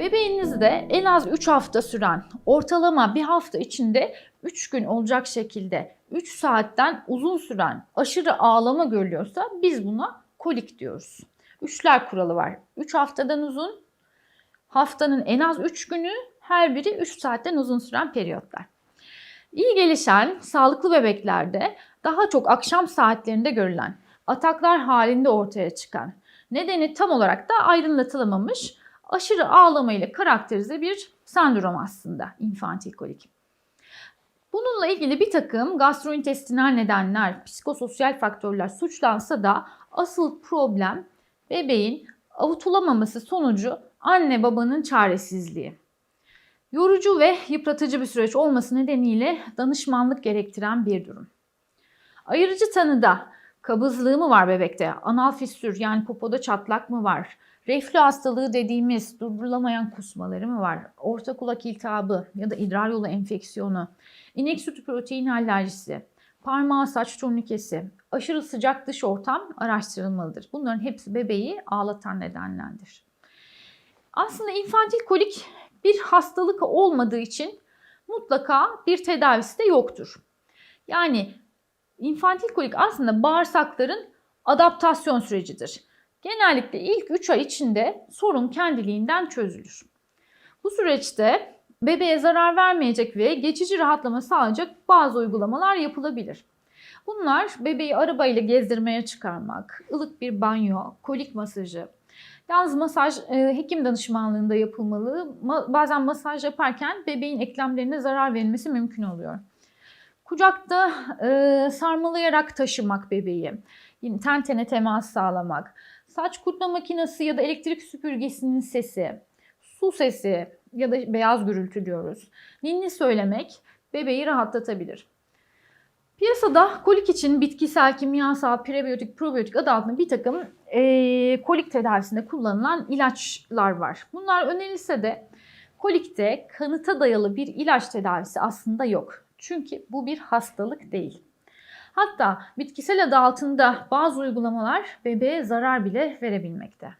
Bebeğinizde en az 3 hafta süren, ortalama bir hafta içinde 3 gün olacak şekilde 3 saatten uzun süren aşırı ağlama görülüyorsa biz buna kolik diyoruz. Üçler kuralı var. 3 haftadan uzun, haftanın en az 3 günü, her biri 3 saatten uzun süren periyotlar. İyi gelişen sağlıklı bebeklerde daha çok akşam saatlerinde görülen, ataklar halinde ortaya çıkan, nedeni tam olarak da ayrınlatılamamış aşırı ağlama ile karakterize bir sendrom aslında infantil kolik. Bununla ilgili bir takım gastrointestinal nedenler, psikososyal faktörler suçlansa da asıl problem bebeğin avutulamaması sonucu anne babanın çaresizliği. Yorucu ve yıpratıcı bir süreç olması nedeniyle danışmanlık gerektiren bir durum. Ayırıcı tanıda kabızlığı mı var bebekte? Anal fistür yani popoda çatlak mı var? Reflü hastalığı dediğimiz durdurulamayan kusmaları mı var? Orta kulak iltihabı ya da idrar yolu enfeksiyonu, inek sütü protein alerjisi, parmağı saç turnikesi, aşırı sıcak dış ortam araştırılmalıdır. Bunların hepsi bebeği ağlatan nedenlerdir. Aslında infantil kolik bir hastalık olmadığı için mutlaka bir tedavisi de yoktur. Yani infantil kolik aslında bağırsakların adaptasyon sürecidir. Genellikle ilk 3 ay içinde sorun kendiliğinden çözülür. Bu süreçte bebeğe zarar vermeyecek ve geçici rahatlama sağlayacak bazı uygulamalar yapılabilir. Bunlar bebeği arabayla gezdirmeye çıkarmak, ılık bir banyo, kolik masajı. Yalnız masaj e, hekim danışmanlığında yapılmalı. Ma- bazen masaj yaparken bebeğin eklemlerine zarar verilmesi mümkün oluyor. Kucakta e, sarmalayarak taşımak bebeği, yine ten tene temas sağlamak, saç kurutma makinesi ya da elektrik süpürgesinin sesi, su sesi ya da beyaz gürültü diyoruz. Ninni söylemek bebeği rahatlatabilir. Piyasada kolik için bitkisel, kimyasal, prebiyotik, probiyotik adı altında bir takım e, kolik tedavisinde kullanılan ilaçlar var. Bunlar önerilse de kolikte kanıta dayalı bir ilaç tedavisi aslında yok. Çünkü bu bir hastalık değil. Hatta bitkisel adı altında bazı uygulamalar bebeğe zarar bile verebilmekte.